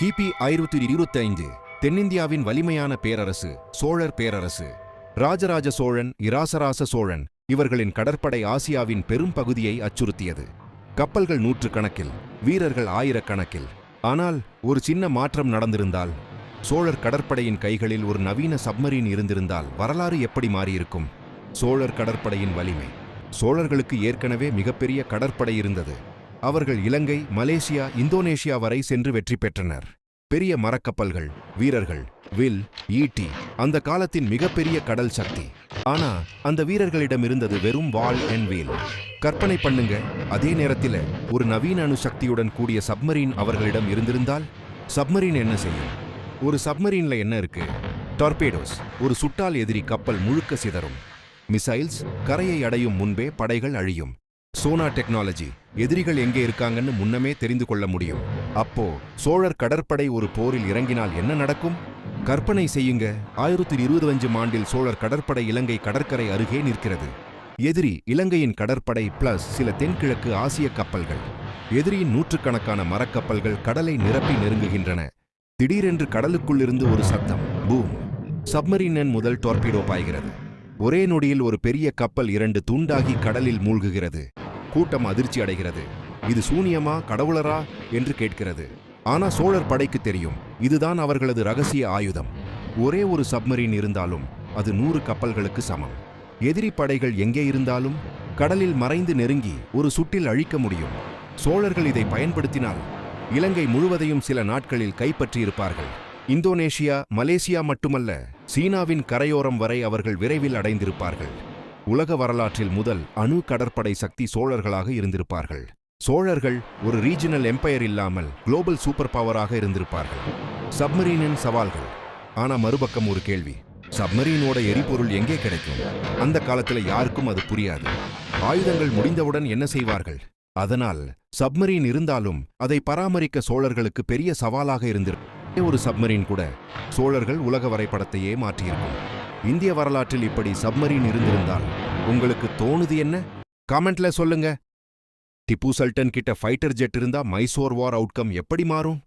கிபி ஆயிரத்தி இருபத்தைந்து தென்னிந்தியாவின் வலிமையான பேரரசு சோழர் பேரரசு. ராஜராஜ சோழன் இராசராச சோழன் இவர்களின் கடற்படை ஆசியாவின் பெரும் பகுதியை அச்சுறுத்தியது. கப்பல்கள் நூற்றுக்கணக்கில் வீரர்கள் ஆயிரக்கணக்கில். ஆனால் ஒரு சின்ன மாற்றம் நடந்திருந்தால் சோழர் கடற்படையின் கைகளில் ஒரு நவீன சப்மரீன் இருந்திருந்தால் வரலாறு எப்படி மாறியிருக்கும்? சோழர் கடற்படையின் வலிமை. சோழர்களுக்கு ஏற்கனவே மிகப்பெரிய கடற்படை இருந்தது. அவர்கள் இலங்கை மலேசியா இந்தோனேஷியா வரை சென்று வெற்றி பெற்றனர். பெரிய மரக்கப்பல்கள் வீரர்கள் வில் ஈட்டி அந்த காலத்தின் மிகப்பெரிய கடல் சக்தி. ஆனா அந்த வீரர்களிடம் இருந்தது வெறும் வாள் என் வீல் கற்பனை பண்ணுங்க அதே நேரத்தில் ஒரு நவீன அணு சக்தியுடன் கூடிய சப்மரீன் அவர்களிடம் இருந்திருந்தால்? சப்மரீன் என்ன செய்யும்? ஒரு சப்மரீன்ல என்ன இருக்கு? டார்பேடோஸ் ஒரு சுட்டால் எதிரி கப்பல் முழுக்க சிதறும். மிசைல்ஸ் கரையை அடையும் முன்பே படைகள் அழியும். சோனா டெக்னாலஜி எதிரிகள் எங்கே இருக்காங்கன்னு முன்னமே தெரிந்து கொள்ள முடியும். அப்போ சோழர் கடற்படை ஒரு போரில் இறங்கினால் என்ன நடக்கும்? கற்பனை செய்யுங்க. ஆயிரத்தி இருபது ஆண்டில் சோழர் கடற்படை இலங்கை கடற்கரை அருகே நிற்கிறது. எதிரி இலங்கையின் கடற்படை பிளஸ் சில தென்கிழக்கு ஆசிய கப்பல்கள். எதிரியின் நூற்றுக்கணக்கான மரக்கப்பல்கள் கடலை நிரப்பி நெருங்குகின்றன. திடீரென்று கடலுக்குள்ளிருந்து ஒரு சத்தம் பூம். சப்மரீனன் முதல் டார்பீடோ பாய்கிறது. ஒரே நொடியில் ஒரு பெரிய கப்பல் இரண்டு துண்டாகி கடலில் மூழ்குகிறது. கூட்டம் அதிர்ச்சி அடைகிறது. இது சூனியமா கடவுளரா என்று கேட்கிறது. ஆனா சோழர் படைக்கு தெரியும் இதுதான் அவர்களது ரகசிய ஆயுதம். ஒரே ஒரு சப்மரீன் இருந்தாலும் அது நூறு கப்பல்களுக்கு சமம். எதிரி படைகள் எங்கே இருந்தாலும் கடலில் மறைந்து நெருங்கி ஒரு சுட்டில் அழிக்க முடியும். சோழர்கள் இதை பயன்படுத்தினால் இலங்கை முழுவதையும் சில நாட்களில் கைப்பற்றியிருப்பார்கள். இந்தோனேஷியா மலேசியா மட்டுமல்ல சீனாவின் கரையோரம் வரை அவர்கள் விரைவில் அடைந்திருப்பார்கள். உலக வரலாற்றில் முதல் அணு கடற்படை சக்தி சோழர்களாக இருந்திருப்பார்கள். சோழர்கள் ஒரு ரீஜனல் எம்பையர் இல்லாமல் குளோபல் சூப்பர் பவராக இருந்திருப்பார்கள். சப்மரீனின் சவால்கள். ஆனா மறுபக்கம் ஒரு கேள்வி. சப்மரீனோட எரிபொருள் எங்கே கிடைக்கும்? அந்த காலத்துல யாருக்கும் அது புரியாது. ஆயுதங்கள் முடிந்தவுடன் என்ன செய்வார்கள்? அதனால் சப்மரீன் இருந்தாலும் அதை பராமரிக்க சோழர்களுக்கு பெரிய சவாலாக இருந்திருக்கும். ஒரு சப்மரீன் கூட சோழர்கள் உலக வரைபடத்தையே மாற்றியிருக்கும். இந்திய வரலாற்றில் இப்படி சப்மரீன் இருந்திருந்தால் உங்களுக்கு தோணுது என்ன? காமெண்ட்ல சொல்லுங்க. டிப்பு சல்டன் கிட்ட ஃபைட்டர் ஜெட் இருந்தா மைசோர் வார் அவுட்கம் எப்படி மாறும்?